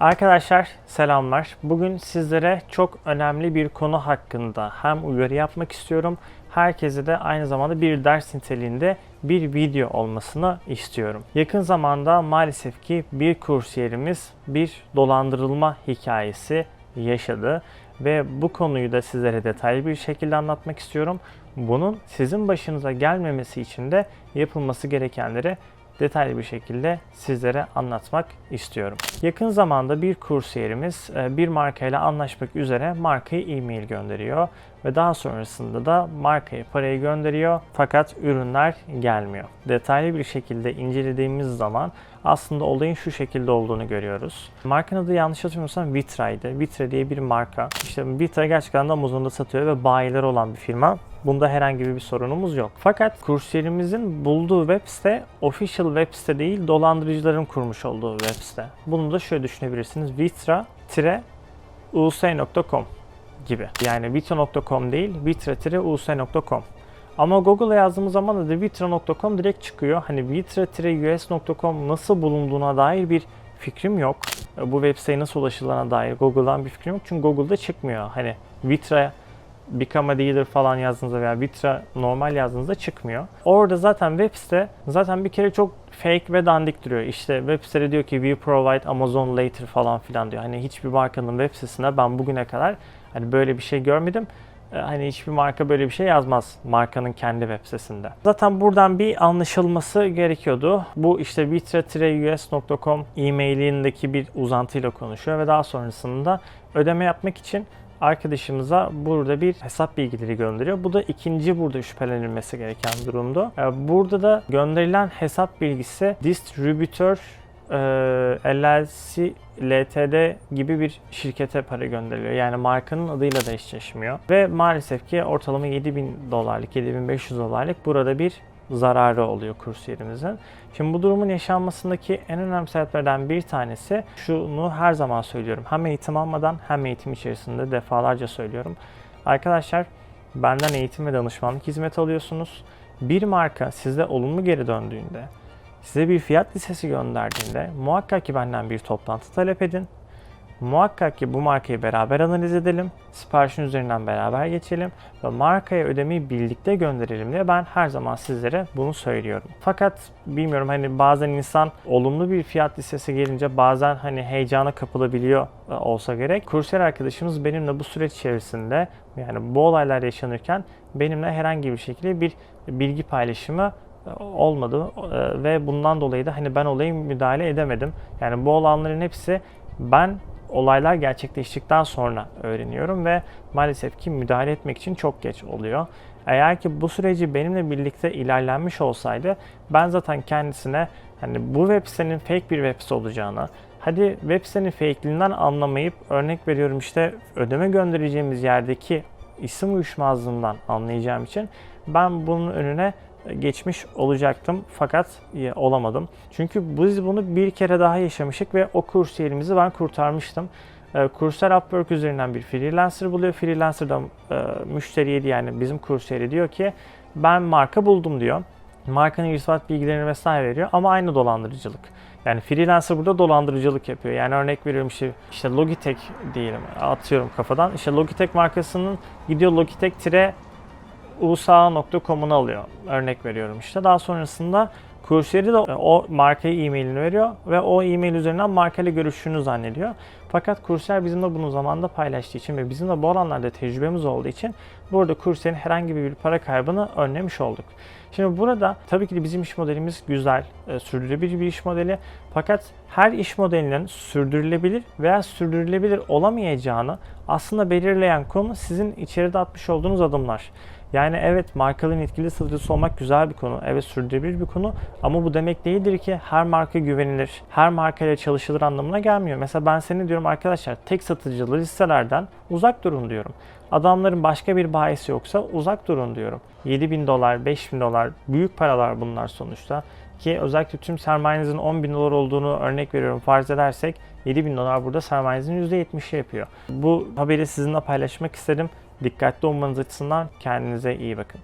Arkadaşlar selamlar. Bugün sizlere çok önemli bir konu hakkında hem uyarı yapmak istiyorum. Herkese de aynı zamanda bir ders niteliğinde bir video olmasını istiyorum. Yakın zamanda maalesef ki bir kursiyerimiz bir dolandırılma hikayesi yaşadı ve bu konuyu da sizlere detaylı bir şekilde anlatmak istiyorum. Bunun sizin başınıza gelmemesi için de yapılması gerekenleri detaylı bir şekilde sizlere anlatmak istiyorum. Yakın zamanda bir kursiyerimiz e, bir markayla anlaşmak üzere markaya e-mail gönderiyor ve daha sonrasında da markaya parayı gönderiyor fakat ürünler gelmiyor. Detaylı bir şekilde incelediğimiz zaman aslında olayın şu şekilde olduğunu görüyoruz. Markanın adı yanlış hatırlamıyorsam Vitra'ydı. Vitra diye bir marka. İşte Vitra gerçekten de Amazon'da satıyor ve bayileri olan bir firma. Bunda herhangi bir sorunumuz yok. Fakat kursiyerimizin bulduğu web site official web site değil, dolandırıcıların kurmuş olduğu web site. Bunu da şöyle düşünebilirsiniz. vitra-us.com gibi. Yani vitra.com değil, vitra-us.com. Ama Google'a yazdığımız zaman da vitra.com direkt çıkıyor. Hani vitra-us.com nasıl bulunduğuna dair bir fikrim yok. Bu web siteye nasıl ulaşılana dair Google'dan bir fikrim yok. Çünkü Google'da çıkmıyor. Hani Vitra Become a Dealer falan yazdığınızda veya Vitra normal yazdığınızda çıkmıyor. Orada zaten web site zaten bir kere çok fake ve dandik duruyor. İşte web sitede diyor ki we provide Amazon later falan filan diyor. Hani hiçbir markanın web sitesinde ben bugüne kadar hani böyle bir şey görmedim. Ee, Hani hiçbir marka böyle bir şey yazmaz markanın kendi web sitesinde. Zaten buradan bir anlaşılması gerekiyordu. Bu işte vitra-us.com e-mailindeki bir uzantıyla konuşuyor ve daha sonrasında ödeme yapmak için arkadaşımıza burada bir hesap bilgileri gönderiyor. Bu da ikinci burada şüphelenilmesi gereken durumdu. Ee, Burada da gönderilen hesap bilgisi distribütör e, LLC LTD gibi bir şirkete para gönderiliyor. Yani markanın adıyla da eşleşmiyor. Ve maalesef ki ortalama 7000 dolarlık, 7500 dolarlık burada bir zararı oluyor kursiyerimizin. Şimdi bu durumun yaşanmasındaki en önemli sebeplerden bir tanesi şunu her zaman söylüyorum. Hem eğitim almadan hem eğitim içerisinde defalarca söylüyorum. Arkadaşlar benden eğitim ve danışmanlık hizmeti alıyorsunuz. Bir marka size olumlu geri döndüğünde, size bir fiyat listesi gönderdiğinde muhakkak ki benden bir toplantı talep edin. Muhakkak ki bu markayı beraber analiz edelim. Siparişin üzerinden beraber geçelim ve markaya ödemeyi birlikte gönderelim diye ben her zaman sizlere bunu söylüyorum. Fakat bilmiyorum hani bazen insan olumlu bir fiyat listesi gelince bazen hani heyecana kapılabiliyor e, olsa gerek. Kursiyer arkadaşımız benimle bu süreç içerisinde yani bu olaylar yaşanırken benimle herhangi bir şekilde bir bilgi paylaşımı olmadı E, ve bundan dolayı da hani ben olayı müdahale edemedim. Yani bu olanların hepsi ben olaylar gerçekleştikten sonra öğreniyorum ve maalesef ki müdahale etmek için çok geç oluyor. Eğer ki bu süreci benimle birlikte ilerlenmiş olsaydı ben zaten kendisine hani bu web sitenin fake bir web site olacağını, hadi web sitenin fake'liğinden anlamayıp örnek veriyorum işte ödeme göndereceğimiz yerdeki isim uyuşmazlığından anlayacağım için ben bunun önüne geçmiş olacaktım fakat e, olamadım. Çünkü biz bunu bir kere daha yaşamıştık ve o kursiyerimizi ben kurtarmıştım. E, Kurser Upwork üzerinden bir freelancer buluyor. Freelancer da e, müşteriye yani bizim kursiyeri diyor ki ben marka buldum diyor. Markanın irtibat bilgilerini vesaire veriyor ama aynı dolandırıcılık. Yani freelancer burada dolandırıcılık yapıyor. Yani örnek veriyorum işte, işte Logitech diyelim atıyorum kafadan. İşte Logitech markasının gidiyor Logitech usa.com'unu alıyor. Örnek veriyorum işte. Daha sonrasında kursiyeri de o markaya e-mailini veriyor ve o e-mail üzerinden markayla görüştüğünü zannediyor. Fakat kursiyer bizimle bunu zamanında paylaştığı için ve bizim de bu alanlarda tecrübemiz olduğu için burada kursiyerin herhangi bir para kaybını önlemiş olduk. Şimdi burada tabii ki de bizim iş modelimiz güzel, e, sürdürülebilir bir iş modeli. Fakat her iş modelinin sürdürülebilir veya sürdürülebilir olamayacağını aslında belirleyen konu sizin içeride atmış olduğunuz adımlar. Yani evet markaların etkili satıcısı olmak güzel bir konu. Evet sürdürülebilir bir konu. Ama bu demek değildir ki her marka güvenilir. Her markayla çalışılır anlamına gelmiyor. Mesela ben seni diyorum arkadaşlar tek satıcılı listelerden uzak durun diyorum. Adamların başka bir bahisi yoksa uzak durun diyorum. 7 bin dolar, 5 bin dolar büyük paralar bunlar sonuçta. Ki özellikle tüm sermayenizin 10 bin dolar olduğunu örnek veriyorum farz edersek 7 bin dolar burada sermayenizin %70'i yapıyor. Bu haberi sizinle paylaşmak istedim. Dikkatli olmanız açısından kendinize iyi bakın.